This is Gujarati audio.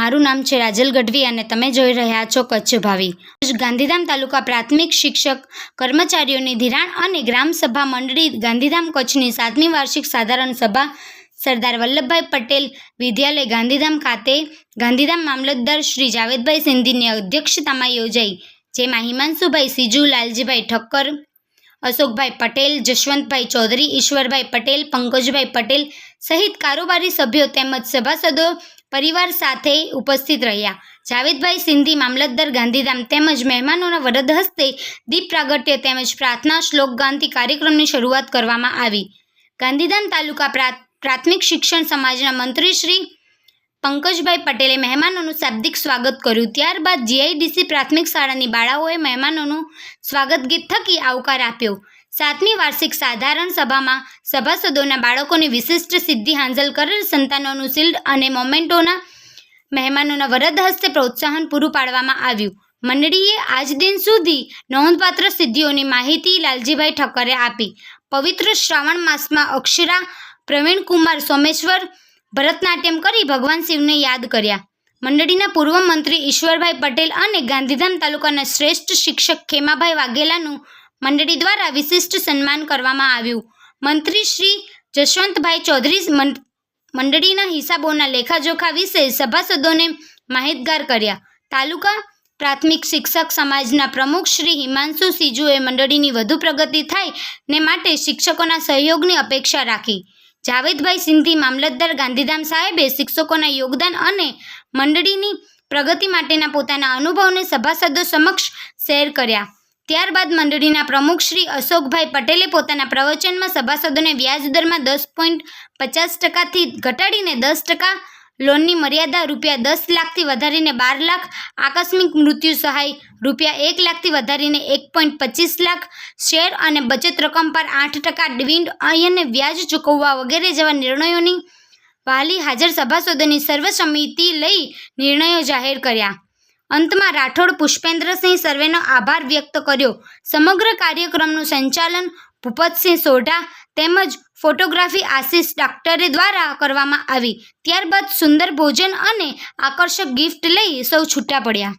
મારું નામ છે રાજલ ગઢવી અને તમે જોઈ રહ્યા છો કચ્છ ભાવી. ગાંધીધામ તાલુકા પ્રાથમિક શિક્ષક કર્મચારીઓની ધિરાણ અને ગ્રામસભા મંડળી ગાંધીધામ કચ્છની સાતમી વાર્ષિક સાધારણ સભા સરદાર વલ્લભભાઈ પટેલ વિદ્યાલય ગાંધીધામ ખાતે ગાંધીધામ મામલતદાર શ્રી જાવેદભાઈ સિંધીની અધ્યક્ષતામાં યોજાઈ, જેમાં હિમાંશુભાઈ સિજુ, લાલજીભાઈ ઠક્કર, અશોકભાઈ પટેલ, જશવંતભાઈ ચૌધરી, ઈશ્વરભાઈ પટેલ, પંકજભાઈ પટેલ સહિત કારોબારી સભ્યો તેમજ સભાસદો પરિવાર સાથે ઉપસ્થિત રહ્યા. જાવેદભાઈ સિંધી, મામલતદાર ગાંધીધામ તેમજ મહેમાનોના વરદ હસ્તે દીપ પ્રાગટ્ય તેમજ પ્રાર્થના શ્લોકગાનથી કાર્યક્રમની શરૂઆત કરવામાં આવી. ગાંધીધામ તાલુકા પ્રા- પ્રાથમિક શિક્ષણ સમાજના મંત્રી શ્રી પંકજભાઈ પટેલે મહેમાનોનું શાબ્દિક સ્વાગત કર્યું. ત્યારબાદ જીઆઈડીસી પ્રાથમિક શાળાની બાળાઓએ મહેમાનોનું સ્વાગત ગીત થકી આવકાર આપ્યો. સાતમી વાર્ષિક સાધારણ સભામાં સભાસદોના બાળકોની વિશિષ્ટ સિદ્ધિ હાંસલ કરેલ સંતાનોનું શિલ્ડ અને મોમેન્ટોના મહેમાનોના વરદ હસ્તે પ્રોત્સાહન પૂરું પાડવામાં આવ્યું. મંડળીએ આજ દિન સુધી નોંધપાત્ર સિદ્ધિઓની માહિતી લાલજીભાઈ ઠક્કરે આપી. પવિત્ર શ્રાવણ માસમાં અક્ષરા પ્રવીણકુમાર સોમેશ્વર ભરતનાટ્યમ કરી ભગવાન શિવને યાદ કર્યા. મંડળીના પૂર્વ મંત્રી ઈશ્વરભાઈ પટેલ અને ગાંધીધામ તાલુકાના શ્રેષ્ઠ શિક્ષક ખેમાભાઈ વાઘેલાનું મંડળી દ્વારા વિશિષ્ટ સન્માન કરવામાં આવ્યું. મંત્રી શ્રી જશવંતભાઈ ચૌધરી મંડળીના હિસાબોના લેખાજોખા વિશે સભાસદોને માહિતગાર કર્યા. તાલુકા પ્રાથમિક શિક્ષક સમાજના પ્રમુખ શ્રી હિમાંશુ સિજુએ મંડળીની વધુ પ્રગતિ થાય ને માટે શિક્ષકોના સહયોગની અપેક્ષા રાખી. જાવેદભાઈ સિંધી મામલતદાર ગાંધીધામ સાહેબે શિક્ષકોના યોગદાન અને મંડળીની પ્રગતિ માટેના પોતાના અનુભવને સભાસદો સમક્ષ શેર કર્યા. ત્યારબાદ મંડળીના પ્રમુખ શ્રી અશોકભાઈ પટેલે પોતાના પ્રવચનમાં સભાસદોને વ્યાજ દરમાં દસ પોઈન્ટ પચાસ ટકાથી ઘટાડીને દસ ટકા લોનની મર્યાદા રૂપિયા દસ લાખથી વધારીને બાર લાખ, આકસ્મિક મૃત્યુ સહાય રૂપિયા એક લાખથી વધારીને એક પોઈન્ટ પચીસ લાખ, શેર અને બચત રકમ પર આઠ ટકા ડિવિન્ડ અને વ્યાજ ચૂકવવા વગેરે જેવા નિર્ણયોની વાલી હાજર સભાસદોની સર્વસંમતિ લઈ નિર્ણયો જાહેર કર્યા. અંતમાં રાઠોડ પુષ્પેન્દ્રસિંહ સર્વેનો આભાર વ્યક્ત કર્યો. સમગ્ર કાર્યક્રમનું સંચાલન ભૂપતસિંહ સોઢા તેમજ ફોટોગ્રાફી આશિષ ડાક્ટરે દ્વારા કરવામાં આવી. ત્યારબાદ સુંદર ભોજન અને આકર્ષક ગિફ્ટ લઈ સૌ છૂટા પડ્યા.